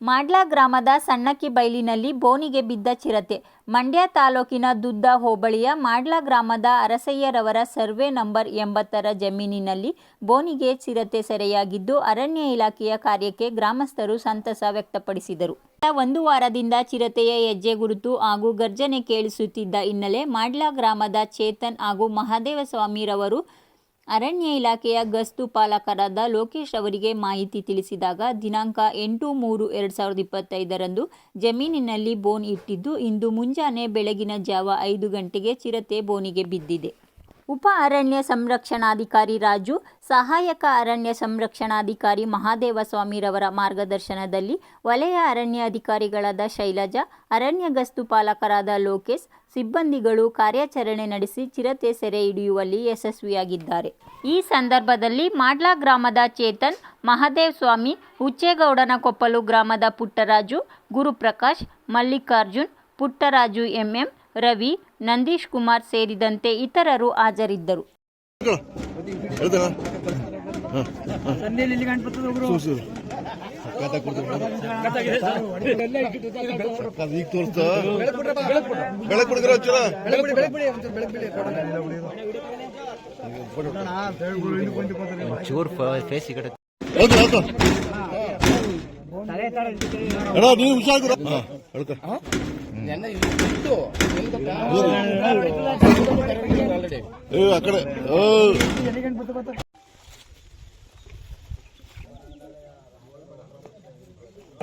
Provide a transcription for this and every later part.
ಮಾಡ್ಲ ಗ್ರಾಮದ ಸಣ್ಣಕ್ಕಿ ಬೈಲಿನಲ್ಲಿ ಬೋನಿಗೆ ಬಿದ್ದ ಚಿರತೆ. ಮಂಡ್ಯ ತಾಲೂಕಿನ ದುದ್ದ ಹೋಬಳಿಯ ಮಾಡ್ಲ ಗ್ರಾಮದ ಅರಸಯ್ಯರವರ ಸರ್ವೆ ನಂಬರ್ ಎಂಬತ್ತರ ಜಮೀನಿನಲ್ಲಿ ಬೋನಿಗೆ ಚಿರತೆ ಸೆರೆಯಾಗಿದ್ದು, ಅರಣ್ಯ ಇಲಾಖೆಯ ಕಾರ್ಯಕ್ಕೆ ಗ್ರಾಮಸ್ಥರು ಸಂತಸ ವ್ಯಕ್ತಪಡಿಸಿದರು. ಒಂದು ವಾರದಿಂದ ಚಿರತೆಯ ಹೆಜ್ಜೆ ಗುರುತು ಹಾಗೂ ಗರ್ಜನೆ ಕೇಳಿಸುತ್ತಿದ್ದ ಹಿನ್ನೆಲೆ ಮಾಡ್ಲ ಗ್ರಾಮದ ಚೇತನ್ ಹಾಗೂ ಮಹಾದೇವ ಸ್ವಾಮಿರವರು ಅರಣ್ಯ ಇಲಾಖೆಯ ಗಸ್ತು ಪಾಲಕರಾದ ಲೋಕೇಶ್ ಅವರಿಗೆ ಮಾಹಿತಿ ತಿಳಿಸಿದಾಗ ದಿನಾಂಕ ಎಂಟು ಮೂರು ಎರಡು ಸಾವಿರದ ಇಪ್ಪತ್ತೈದರಂದು ಜಮೀನಿನಲ್ಲಿ ಬೋನ್ ಇಟ್ಟಿದ್ದು, ಇಂದು ಮುಂಜಾನೆ ಬೆಳಗಿನ ಜಾವ ಐದು ಗಂಟೆಗೆ ಚಿರತೆ ಬೋನಿಗೆ ಬಿದ್ದಿದೆ. ಉಪ ಅರಣ್ಯ ಸಂರಕ್ಷಣಾಧಿಕಾರಿ ರಾಜು, ಸಹಾಯಕ ಅರಣ್ಯ ಸಂರಕ್ಷಣಾಧಿಕಾರಿ ಮಹಾದೇವ ಸ್ವಾಮಿರವರ ಮಾರ್ಗದರ್ಶನದಲ್ಲಿ ವಲಯ ಅರಣ್ಯ ಅಧಿಕಾರಿಗಳಾದ ಶೈಲಜಾ, ಅರಣ್ಯ ಗಸ್ತು ಪಾಲಕರಾದ ಲೋಕೇಶ್ ಸಿಬ್ಬಂದಿಗಳು ಕಾರ್ಯಾಚರಣೆ ನಡೆಸಿ ಚಿರತೆ ಸೆರೆ ಹಿಡಿಯುವಲ್ಲಿ ಯಶಸ್ವಿಯಾಗಿದ್ದಾರೆ. ಈ ಸಂದರ್ಭದಲ್ಲಿ ಮಾಡ್ಲಾ ಗ್ರಾಮದ ಚೇತನ್ ಮಹದೇವ್ ಸ್ವಾಮಿ ಹುಚ್ಚೇಗೌಡನ ಕೊಪ್ಪಲು ಗ್ರಾಮದ ಪುಟ್ಟರಾಜು ಗುರುಪ್ರಕಾಶ್ ಮಲ್ಲಿಕಾರ್ಜುನ್ ಪುಟ್ಟರಾಜು ಎಂಎಂ ರವಿ ನಂದೀಶ್ ಕುಮಾರ್ ಸೇರಿದಂತೆ ಇತರರು ಹಾಜರಿದ್ದರು. ಈಗ ತೋರಿಸ್ತ ನೀವು ಹುಷಾರು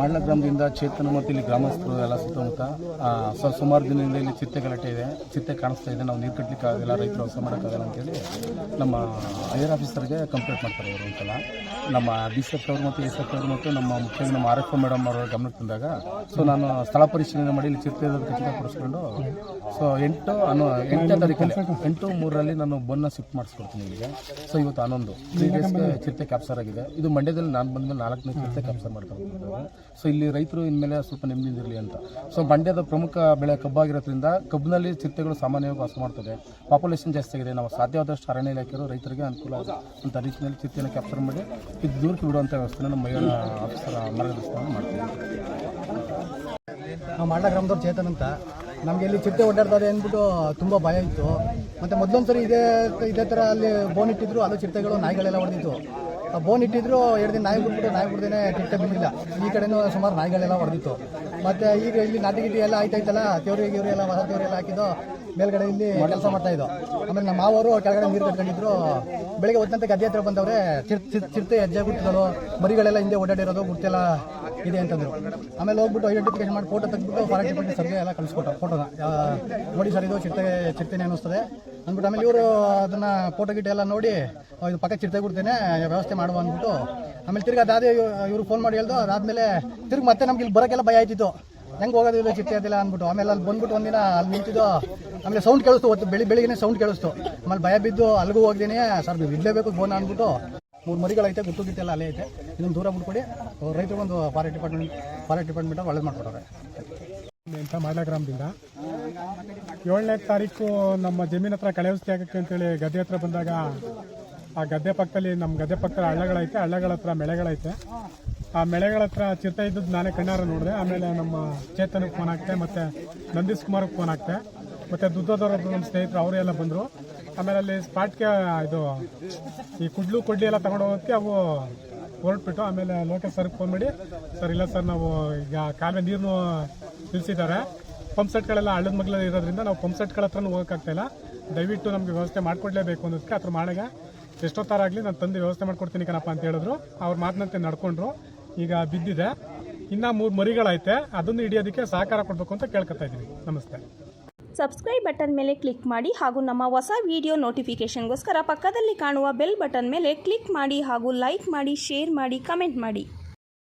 ಮಾಡ್ಲ ಗ್ರಾಮದಿಂದ ಚೇತನ ಮತ್ತು ಇಲ್ಲಿ ಗ್ರಾಮಸ್ಥರು ಎಲ್ಲ ಸುತ್ತಮುತ್ತ ಸ- ಸುಮಾರು ದಿನದಿಂದ ಇಲ್ಲಿ ಚಿತ್ತೆ ಗಲಾಟೆ ಇದೆ. ಚಿತ್ತೆ ಕಾಣಿಸ್ತಾ ಇದೆ. ನಾವು ನೀರು ಕಟ್ಟಲಿಕ್ಕೆ ಆಗಲ್ಲ, ರೈತರು ಹೊಸ ಮಾಡೋಕ್ಕಾಗಲ್ಲ ಅಂತೇಳಿ ನಮ್ಮ ಐಆರ್ ಆಫೀಸರ್ಗೆ ಕಂಪ್ಲೇಂಟ್ ಮಾಡ್ತಾರೆ ಅವರು ಒಂದ್ಸಲ ನಮ್ಮ ಡಿ ಸಿ ಅವರು ಮತ್ತು ಎಸ್ ಎಫ್ ಅವರು ಮತ್ತು ನಮ್ಮ ಮುಖ್ಯವಾಗಿ ನಮ್ಮ ಆರ್ ಎಫ್ ಮೇಡಮ್ ಅವರ ಗಮನಕ್ಕೆ ತಂದಾಗ ಸೊ ನಾನು ಸ್ಥಳ ಪರಿಶೀಲನೆ ಮಾಡಿ ಇಲ್ಲಿ ಚಿತ್ತೆ ಖಚಿತಪಡಿಸ್ಕೊಂಡು ಸೊ ಎಂಟು ಅನ್ನು, ಎಂಟನೇ ತಾರೀಕಲ್ಲಿ, ಎಂಟು ಮೂರರಲ್ಲಿ ನಾನು ಬನ್ನ ಶಿಫ್ಟ್ ಮಾಡಿಸ್ಕೊಡ್ತೀನಿ ಇಲ್ಲಿಗೆ. ಸೊ ಇವತ್ತು ಹನ್ನೊಂದು. ತ್ರೀ ಡೇಸ್ಗೆ ಚಿರತೆ ಕ್ಯಾಪ್ಸರ್ ಆಗಿದೆ. ಇದು ಮಂಡ್ಯದಲ್ಲಿ ನಾನು ಬಂದ ಮೇಲೆ ನಾಲ್ಕನೇ ಚಿರತೆ ಕ್ಯಾಪ್ಸರ್ ಮಾಡ್ಕೊಂಡು ಸೊ ಇಲ್ಲಿ ರೈತರು ಇನ್ಮೇಲೆ ಸ್ವಲ್ಪ ನೆಮ್ಮದಿರಲಿ ಅಂತ. ಸೊ ಮಂಡ್ಯದ ಪ್ರಮುಖ ಬೆಳೆ ಕಬ್ಬಾಗಿರೋದ್ರಿಂದ ಕಬ್ಬಿನಲ್ಲಿ ಚಿರತೆಗಳು ಸಾಮಾನ್ಯವಾಗಿ ವಾಸ ಮಾಡ್ತದೆ. ಪಾಪ್ಯುಲೇಷನ್ ಜಾಸ್ತಿ ಆಗಿದೆ. ನಾವು ಸಾಧ್ಯವಾದಷ್ಟು ಅರಣ್ಯ ಇಲಾಖೆಯವರು ರೈತರಿಗೆ ಅನುಕೂಲ ಅಂತ ರೀತಿಯಲ್ಲಿ ಚಿರತೆಯನ್ನು ಕ್ಯಾಪ್ಚರ್ ಮಾಡಿ ಇದು ದೂರಕ್ಕೆ ಬಿಡುವಂಥ ವ್ಯವಸ್ಥೆನ ನಮ್ಮ ಮಹಿಳಾ ಆಫೀಸರ ಮಾರ್ಗದರ್ಶನ ಮಾಡ್ತೀವಿ ನಾವು ಮಾಡ ಗ್ರಾಮದವ್ರು ಚೇತನ್ ಅಂತ. ನಮಗೆ ಇಲ್ಲಿ ಚಿಟ್ಟೆ ಓಡಾಡ್ತಾರೆ ಅಂದ್ಬಿಟ್ಟು ತುಂಬ ಭಯ ಇತ್ತು. ಮತ್ತು ಮೊದಲೊಂದ್ಸರಿ ಇದೇ ಇದೇ ಥರ ಅಲ್ಲಿ ಬೋನ್ ಇಟ್ಟಿದ್ರು, ಅದು ಚಿರತೆಗಳು ನಾಯಿಗಳೆಲ್ಲ ಹೊಡೆದಿತ್ತು. ಬೋನ್ ಇಟ್ಟಿದ್ರು, ಎರಡು ದಿನ ನಾಯಿ ಬಿಟ್ಬಿಟ್ಟು, ನಾಯಿ ಬಿಡ್ದೇನೆ ಚಿಟ್ಟೆ ಬಿದ್ದಿಲ್ಲ ಈ ಕಡೆನೂ ಸುಮಾರು ನಾಯಿಗಳೆಲ್ಲ ಹೊಡೆದಿತ್ತು. ಮತ್ತು ಈಗ ಇಲ್ಲಿ ನಾಟಿ ಗಿಟಿ ಎಲ್ಲ ಆಯ್ತಾಯ್ತಲ್ಲ ತೇವ್ರಿ ಗಿವ್ರಿ ಎಲ್ಲ, ಹೊಸ ತೇವ್ರಿ ಎಲ್ಲ ಹಾಕಿದ್ದು, ಮೇಲ್ಗಡೆ ಇಲ್ಲಿ ಕೆಲಸ ಮಾಡ್ತಾ ಇದ್ದು. ಆಮೇಲೆ ನಮ್ಮ ಮಾವರು ಕೆಳಗಡೆ ನೀರು ಕಟ್ಕೊಂಡಿದ್ರು. ಬೆಳಗ್ಗೆ ಹೊತ್ತಂತೆ ಗದ್ದೆ ಹತ್ರ ಬಂದವ್ರೆ, ಚಿರ್ ಚಿರ್ತೆ, ಹೆಜ್ಜೆ ಗುರ್ತಗಳು ಮರಿಗಳೆಲ್ಲ ಹಿಂದೆ ಓಡಾಡಿರೋದು ಗುರ್ತೆಲ್ಲ ಇದೆ ಅಂತಂದ್ರು. ಆಮೇಲೆ ಹೋಗ್ಬಿಟ್ಟು ಐಡೆಂಟಿಫಿಕೇಶನ್ ಮಾಡಿ ಫೋಟೋ ತೆಗೆದ್ಬಿಟ್ಟು ಫಾರೆಸ್ಟ್ ಡಿಪಾರ್ಟ್ಮೆಂಟ್ ಸರ್ಗೆ ಎಲ್ಲ ಕಳಿಸ್ಕೊಟ್ಟು ಫೋಟೋನ ನೋಡಿ ಸರ್, ಇದು ಚಿರತೆ, ಚಿರತೆನೇ ಅನ್ನಿಸ್ತದೆ. ಅಂದ್ಬಿಟ್ಟು ಆಮೇಲೆ ಇವರು ಅದನ್ನ ಫೋಟೋ ಗಿಟ ಎಲ್ಲ ನೋಡಿ ಇದು ಪಕ್ಕ ಚಿರತೆ ಕೊಡ್ತೇನೆ, ವ್ಯವಸ್ಥೆ ಮಾಡುವ ಅಂದ್ಬಿಟ್ಟು. ಆಮೇಲೆ ತಿರ್ಗಿ ಅದಾದೇ ಇವ್ರು ಫೋನ್ ಮಾಡಿ ಹೇಳ್ದು, ಅದಾದ್ಮೇಲೆ ತಿರ್ಗಿ ಮತ್ತೆ ನಮ್ಗೆ ಇಲ್ಲಿ ಬರೋಕ್ಕೆಲ್ಲ ಭಯ ಆಯ್ತಿತ್ತು. ಹೆಂಗೆ ಹೋಗೋದಿಲ್ಲ ಚಿತ್ತೆ ಅದಿಲ್ಲ ಅಂದ್ಬಿಟ್ಟು. ಆಮೇಲೆ ಅಲ್ಲಿ ಬಂದ್ಬಿಟ್ಟು ಒಂದಿನ ಅಲ್ಲಿ ನಿಂತಿದ್ದು, ಆಮೇಲೆ ಸೌಂಡ್ ಕೇಳಿಸ್ತು ಹೊತ್ತು ಬೆಳಿ ಬೆಳಿಗ್ಗೆ ಸೌಂಡ್ ಕೇಳಿಸ್ತು. ಆಮೇಲೆ ಭಯ ಬಿದ್ದು ಅಲ್ಲಿಗೂ ಹೋಗ್ದೇನೆ, ಸರ್ ಇಡ್ಲೇಬೇಕು ಫೋನ್ ಅಂದ್ಬಿಟ್ಟು ಮೂರು ಮರಿಗಳೈತೆ ಗುಟ್ಟು ಗಿಟ್ಟೆಲ್ಲ ಅಲ್ಲೇ ಐತೆ. ಇನ್ನೊಂದು ದೂರ ಬಿಟ್ಕೊಡಿ ರೈತರು ಒಂದು ಫಾರೆಸ್ಟ್ ಡಿಪಾರ್ಟ್ಮೆಂಟ್ ಫಾರೆಸ್ಟ್ ಡಿಪಾರ್ಟ್ಮೆಂಟ್ ಒಳ್ಳೆ ಮಾಡ್ಕೊಡೋರೆ. ಅಂತ ಮಾಡ್ಲ ಗ್ರಾಮದಿಂದ ಏಳನೇ ತಾರೀಕು ನಮ್ಮ ಜಮೀನ್ ಹತ್ರ ಕಳೆ ಔಷಧಿ ಆಗಕ್ಕೆ ಅಂತೇಳಿ ಗದ್ದೆ ಹತ್ರ ಬಂದಾಗ ಆ ಗದ್ದೆ ಪಕ್ಕದಲ್ಲಿ ನಮ್ಮ ಗದ್ದೆ ಪಕ್ಕದ ಹಳ್ಳಗಳೈತೆ, ಹಳ್ಳಗಳ ಹತ್ರ ಮೆಳೆಗಳೈತೆ. ಆ ಮೆಳೆಗಳ ಹತ್ರ ಚಿರತೆ ಇದ್ದದ್ದು ನಾನೇ ಕಣ್ಣಾರ ನೋಡಿದೆ. ಆಮೇಲೆ ನಮ್ಮ ಚೇತನಕ್ಕೆ ಫೋನ್ ಹಾಕ್ತೆ ಮತ್ತೆ ನಂದೀಶ್ ಕುಮಾರ್ಗೆ ಫೋನ್ ಹಾಕ್ತೆ ಮತ್ತೆ ದುದ್ದೋದವ್ರ ನಮ್ಮ ಸ್ನೇಹಿತರು ಅವರೇ ಎಲ್ಲ ಬಂದರು. ಆಮೇಲೆ ಅಲ್ಲಿ ಸ್ಪಾಟ್ಗೆ ಇದು ಈ ಕುಡ್ಲು ಕೊಡ್ಲಿ ಎಲ್ಲ ತಗೊಂಡು ಹೋಗೋದಕ್ಕೆ ಅವು ಹೊರಟ್ಬಿಟ್ಟು ಆಮೇಲೆ ಲೋಕೇಶ್ ಸರ್ಗೆ ಫೋನ್ ಮಾಡಿ, ಸರ್, ಇಲ್ಲ ಸರ್, ನಾವು ಈಗ ಕಾಲುವೆ ನೀರನ್ನು ನಿಲ್ಲಿಸಿದ್ದಾರೆ ಪಂಪ್ ಸೆಟ್ಗಳೆಲ್ಲ ಹಳ್ಳದ ಮಗ್ಲಲ್ಲಿ ಇರೋದ್ರಿಂದ ನಾವು ಪಂಪ್ ಸೆಟ್ಗಳ ಹತ್ರನೂ ಹೋಗೋಕ್ಕಾಗ್ತಾಯಿಲ್ಲ ದಯವಿಟ್ಟು ನಮಗೆ ವ್ಯವಸ್ಥೆ ಮಾಡಿಕೊಡ್ಲೇಬೇಕು ಅನ್ನೋದಕ್ಕೆ ಅದ್ರ ಮಾಡಾಗ ಎಷ್ಟೊತ್ತಾರಾಗಲಿ ನಾನು ತಂದು ವ್ಯವಸ್ಥೆ ಮಾಡ್ಕೊಡ್ತೀನಿ ಕಣಪ್ಪ ಅಂತ ಹೇಳಿದ್ರು. ಅವ್ರ ಮಾತಿನಂತೆ ನಡ್ಕೊಂಡ್ರು. ಈಗ ಬಿದ್ದಿದೆ. ಇನ್ನ ಮೂರು ಮರಿಗಳೈತೆ ಅದನ್ನು ಹಿಡಿಯೋದಕ್ಕೆ ಸಹಕಾರ ಕೊಡಬೇಕು ಅಂತ ಕೇಳ್ಕೊತಾ ಇದ್ದೀವಿ. ನಮಸ್ತೆ. ಸಬ್ಸ್ಕ್ರೈಬ್ ಬಟನ್ ಮೇಲೆ ಕ್ಲಿಕ್ ಮಾಡಿ ಹಾಗೂ ನಮ್ಮ ಹೊಸ ವಿಡಿಯೋ ನೋಟಿಫಿಕೇಷನ್ಗೋಸ್ಕರ ಪಕ್ಕದಲ್ಲಿ ಕಾಣುವ ಬೆಲ್ ಬಟನ್ ಮೇಲೆ ಕ್ಲಿಕ್ ಮಾಡಿ ಹಾಗೂ ಲೈಕ್ ಮಾಡಿ ಶೇರ್ ಮಾಡಿ ಕಮೆಂಟ್ ಮಾಡಿ.